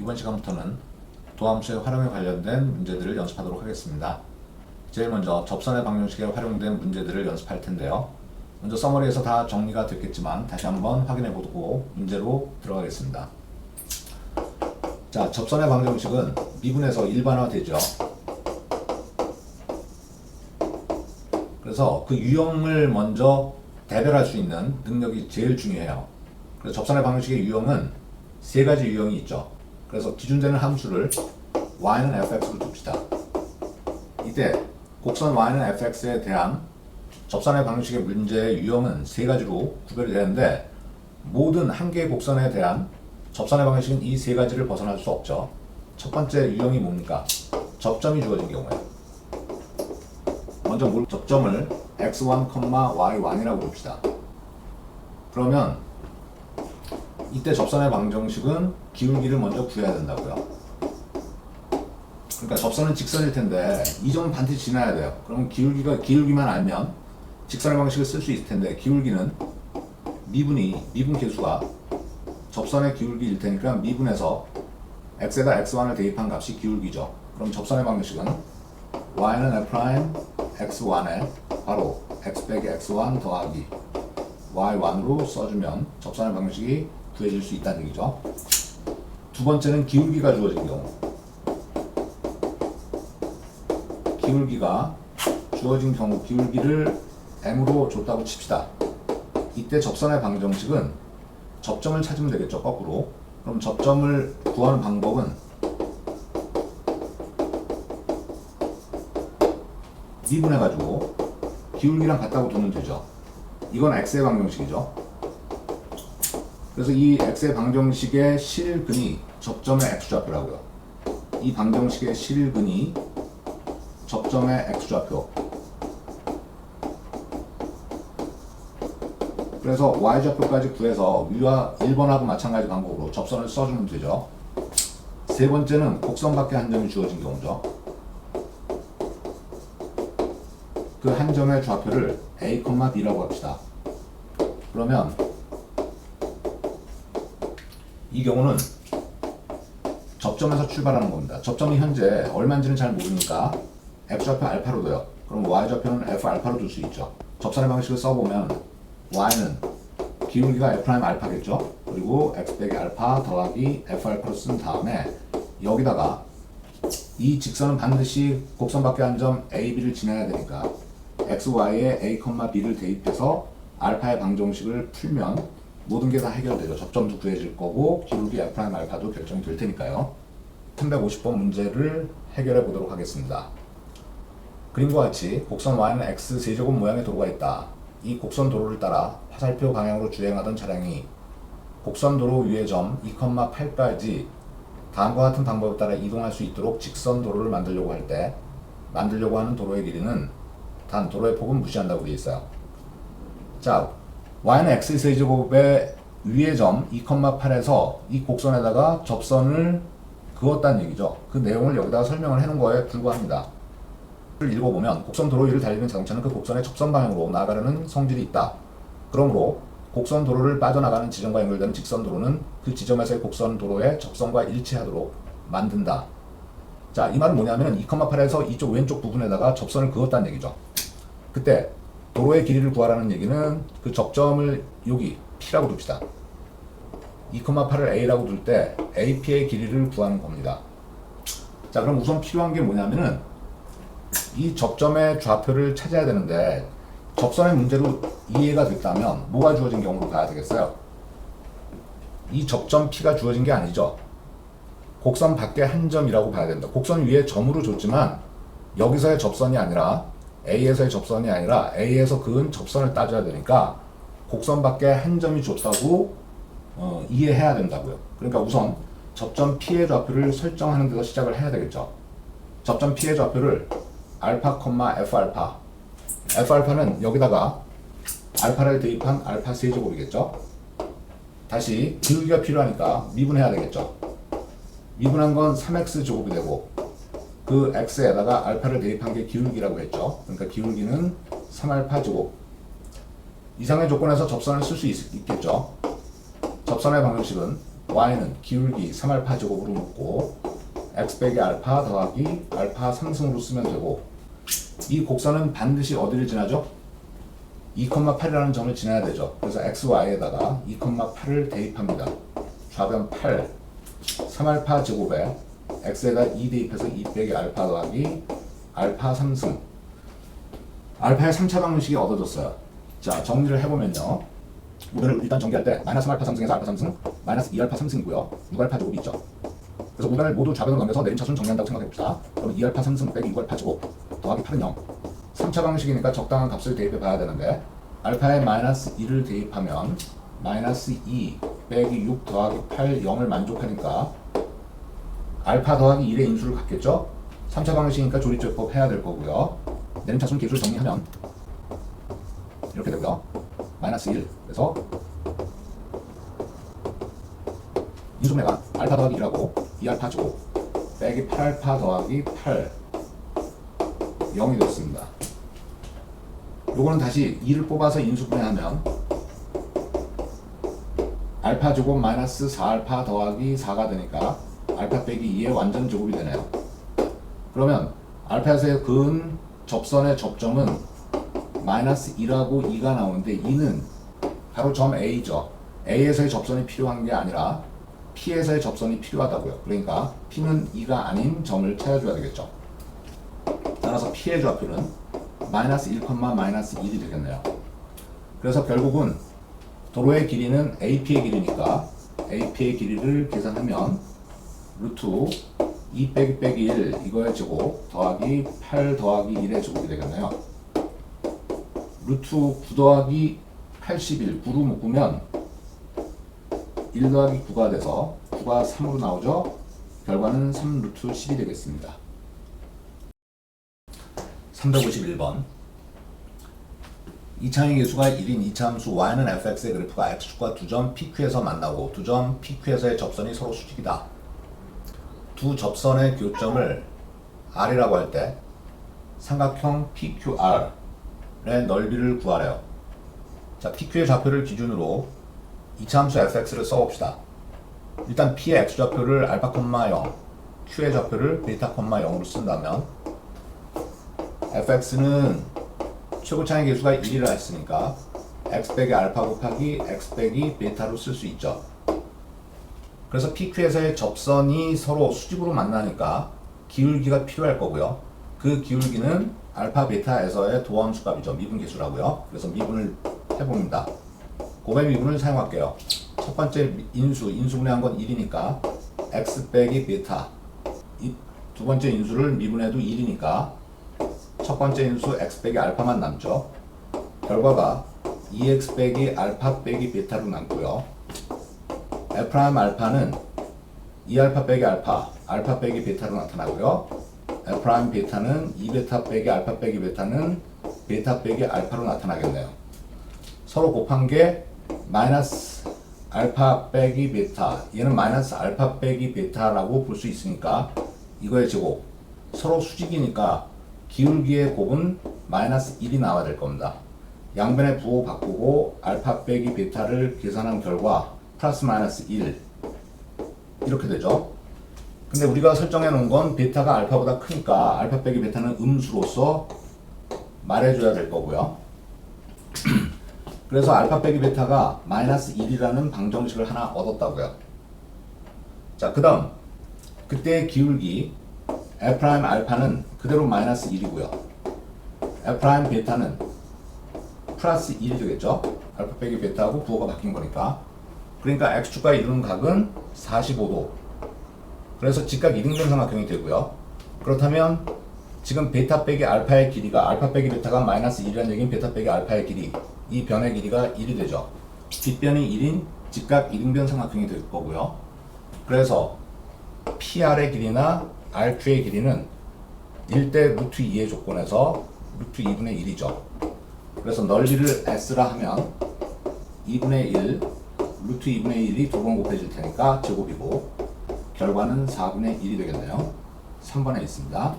이번 시간부터는 도함수의 활용에 관련된 문제들을 연습하도록 하겠습니다. 제일 먼저 접선의 방정식에 활용된 문제들을 연습할 텐데요. 먼저 서머리에서 다 정리가 됐겠지만 다시 한번 확인해 보고 문제로 들어가겠습니다. 자, 접선의 방정식은 미분에서 일반화되죠. 그래서 그 유형을 먼저 대별할 수 있는 능력이 제일 중요해요. 그래서 접선의 방정식의 유형은 세 가지 유형이 있죠. 그래서 기준되는 함수를 y는 fx로 둡시다. 이때 곡선 y는 fx에 대한 접선의 방정식의 문제의 유형은 세 가지로 구별이 되는데 모든 한 개의 곡선에 대한 접선의 방정식은 이 세 가지를 벗어날 수 없죠. 첫 번째 유형이 뭡니까? 접점이 주어진 경우에 먼저 물- 접점을 x1, y1이라고 봅시다. 그러면 이때 접선의 방정식은 기울기를 먼저 구해야 된다고요. 그러니까 접선은 직선일 텐데 이 점은 반드시 지나야 돼요. 그럼 기울기가 기울기만 알면 직선의 방식을 쓸 수 있을 텐데 기울기는 미분이 미분 계수가 접선의 기울기일 테니까 미분에서 x에다 x1을 대입한 값이 기울기죠. 그럼 접선의 방식은 y는 f 프라임 x1에 바로 x 빼기 x1 더하기 y1으로 써주면 접선의 방식이 구해질 수 있다는 얘기죠. 두 번째는 기울기가 주어진 경우. 기울기가 주어진 경우 기울기를 m으로 줬다고 칩시다. 이때 접선의 방정식은 접점을 찾으면 되겠죠. 거꾸로. 그럼 접점을 구하는 방법은 미분해가지고 기울기랑 같다고 두면 되죠. 이건 x의 방정식이죠. 그래서 이 x의 방정식의 실근이 접점의 x좌표라고요. 이 방정식의 실근이 접점의 x좌표. 그래서 y좌표까지 구해서 위와 1번하고 마찬가지 방법으로 접선을 써주면 되죠. 세 번째는 곡선 밖에 한 점이 주어진 경우죠. 그 한 점의 좌표를 a, b라고 합시다. 그러면 이 경우는 접점에서 출발하는 겁니다. 접점이 현재 얼마인지는 잘 모르니까 x좌표 알파로 둬요. 그럼 y좌표는 f 알파로 둘 수 있죠. 접선의 방식을 써보면 y는 기울기가 f 알파겠죠. 그리고 x 빼기 알파 더하기 f 알파로 쓴 다음에 여기다가 이 직선은 반드시 곡선 밖에 한 점 a, b를 지나야 되니까 x, y에 a, b를 대입해서 알파의 방정식을 풀면 모든 게 다 해결되죠. 접점도 구해질 거고 기울기 f 프라임 알파도 결정이 될 테니까요. 350번 문제를 해결해 보도록 하겠습니다. 그림과 같이 곡선 y는 x 세제곱 모양의 도로가 있다. 이 곡선 도로를 따라 화살표 방향으로 주행하던 차량이 곡선 도로 위의 점 2,8까지 다음과 같은 방법에 따라 이동할 수 있도록 직선 도로를 만들려고 할 때 만들려고 하는 도로의 길이는 단 도로의 폭은 무시한다고 되어 있어요. 자, y는 x 세제곱의 위의 점 2,8에서 이 곡선에다가 접선을 그었다는 얘기죠. 그 내용을 여기다가 설명을 해놓은 거에 불과합니다. 를 읽어보면 곡선 도로 위를 달리는 자동차는 그 곡선의 접선 방향으로 나아가려는 성질이 있다. 그러므로 곡선 도로를 빠져나가는 지점과 연결되는 직선 도로는 그 지점에서의 곡선 도로의 접선과 일치하도록 만든다. 자, 이 말은 뭐냐면 2,8에서 이쪽 왼쪽 부분에다가 접선을 그었다는 얘기죠. 그때 도로의 길이를 구하라는 얘기는 그 접점을 여기 P라고 둡시다. 2,8을 A라고 둘 때 AP의 길이를 구하는 겁니다. 자, 그럼 우선 필요한 게 뭐냐면은 이 접점의 좌표를 찾아야 되는데 접선의 문제로 이해가 됐다면 뭐가 주어진 경우로 가야 되겠어요? 이 접점 P가 주어진 게 아니죠. 곡선 밖에 한 점이라고 봐야 된다. 곡선 위에 점으로 줬지만 여기서의 접선이 아니라 A에서의 접선이 아니라 A에서 그은 접선을 따져야 되니까 곡선 밖에 한 점이 줬다고 어, 이해해야 된다고요. 그러니까 우선 접점 P의 좌표를 설정하는 데서 시작을 해야 되겠죠. 접점 P의 좌표를 알파, F 알파. F 알파는 여기다가 알파를 대입한 알파 세제곱이겠죠. 다시 기울기가 필요하니까 미분해야 되겠죠. 미분한 건 3x 제곱이 되고 그 x에다가 알파를 대입한 게 기울기라고 했죠. 그러니까 기울기는 3알파 제곱. 이상의 조건에서 접선을 쓸 수 있겠죠. 접선의 방정식은 y는 기울기 3알파 제곱으로 묶고 x 빼기 알파 더하기 알파 3승으로 쓰면 되고 이 곡선은 반드시 어디를 지나죠? 2,8이라는 점을 지나야 되죠. 그래서 x, y에다가 2,8을 대입합니다. 좌변 8, 3알파 제곱에 x에다 2 대입해서 2 빼기 알파 더하기 알파 3승 알파의 3차 방정식이 얻어졌어요. 자, 정리를 해보면요. 우변을 일단 정리할 때 마이너스 3알파 3승에서 알파 3승, 마이너스 2알파 3승이고요. 6알파 제곱이 있죠. 그래서 우변을 모두 좌변으로 넘겨서 내림차순 정리한다고 생각해봅시다. 그럼 2알파 3승 빼기 6알파 제곱 더하기 8은 0. 3차 방식이니까 적당한 값을 대입해 봐야 되는데 알파에 마이너스 2를 대입하면 마이너스 2 빼기 6 더하기 8, 0을 만족하니까 알파 더하기 1의 인수를 갖겠죠? 3차 방식이니까 조리조법 해야 될 거고요. 내림차순 계수를 정리하면 이렇게 되고요. 마이너스 1. 그래서 인수분해가 알파 더하기 1하고 2알파 제곱 빼기 8알파 더하기 8 0이 됐습니다. 요거는 다시 2를 뽑아서 인수분해하면 알파 제곱 마이너스 4알파 더하기 4가 되니까 알파 빼기 2의 완전 제곱이 되네요. 그러면 알파에서의 근 접선의 접점은 마이너스 2라고 2가 나오는데 2는 바로 점 A죠. A에서의 접선이 필요한 게 아니라 P에서의 접선이 필요하다고요. 그러니까 P는 2가 아닌 점을 찾아줘야 되겠죠. 따라서 P의 좌표는 마이너스 1, 마이너스 1이 되겠네요. 그래서 결국은 도로의 길이는 AP의 길이니까 AP의 길이를 계산하면 루트 2 빼기 빼기 1 이거의 제곱 더하기 8 더하기 1의 제곱이 되겠네요. 루트 9 더하기 81 9로 묶으면 1 더하기 9가 돼서 9가 3으로 나오죠. 결과는 3 루트 10이 되겠습니다. 351번 이차의 계수가 1인 이차함수 y는 fx의 그래프가 x축과 두 점 PQ에서 만나고 두 점 PQ에서의 접선이 서로 수직이다. 두 접선의 교점을 R이라고 할 때 삼각형 PQR의 넓이를 구하래요. 자, PQ의 좌표를 기준으로 이차함수 fx를 써봅시다. 일단 P의 x좌표를 알파, 0, Q의 좌표를 베타, 0으로 쓴다면 fx는 최고차의 계수가 1이라 했으니까 x 빼기 알파 곱하기 x 빼기 베타로 쓸 수 있죠. 그래서 PQ에서의 접선이 서로 수직으로 만나니까 기울기가 필요할 거고요. 그 기울기는 알파 베타에서의 도함수 값이죠. 미분 계수라고요. 그래서 미분을 해봅니다. 고배 미분을 사용할게요. 첫 번째 인수, 인수분해한 건 1이니까 x 빼기 베타 이두 번째 인수를 미분해도 1이니까 첫 번째 인수 x 빼기 알파만 남죠. 결과가 2x 빼기 알파 빼기 베타로 남고요. F 프라임 알파는 2알파 빼기 알파, 알파 빼기 베타로 나타나고요. f 프라임 베타는 2베타 빼기 알파 빼기 베타는 베타 빼기 알파로 나타나겠네요. 서로 곱한 게 마이너스 알파 빼기 베타 얘는 마이너스 알파 빼기 베타라고 볼 수 있으니까 이거의 제곱 서로 수직이니까 기울기의 곱은 마이너스 1이 나와야 될 겁니다. 양변의 부호 바꾸고 알파 빼기 베타를 계산한 결과 플러스 마이너스 1 이렇게 되죠. 근데 우리가 설정해 놓은 건 베타가 알파보다 크니까 알파 빼기 베타는 음수로서 말해줘야 될 거고요. 그래서 알파 빼기 베타가 마이너스 1이라는 방정식을 하나 얻었다고요. 자, 그 다음 그때의 기울기 f 알파는 그대로 마이너스 1이고요. f 베타는 플러스 1이 되겠죠. 알파 빼기 베타하고 부호가 바뀐 거니까. 그러니까 x축과 이루는 각은 45도. 그래서 직각 이등변 삼각형이 되고요. 그렇다면 지금 베타 빼기 알파의 길이가 알파 빼기 베타가 마이너스 1이라는 얘기는 베타 빼기 알파의 길이 이 변의 길이가 1이 되죠. 뒷변이 1인 직각 이등변 삼각형이 될 거고요. 그래서 PR의 길이나 RQ의 길이는 1대 루트 2의 조건에서 루트 2분의 1이죠. 그래서 넓이를 S라 하면 2분의 1, 루트 2분의 1이 두 번 곱해질 테니까 제곱이고 결과는 4분의 1이 되겠네요. 3번에 있습니다.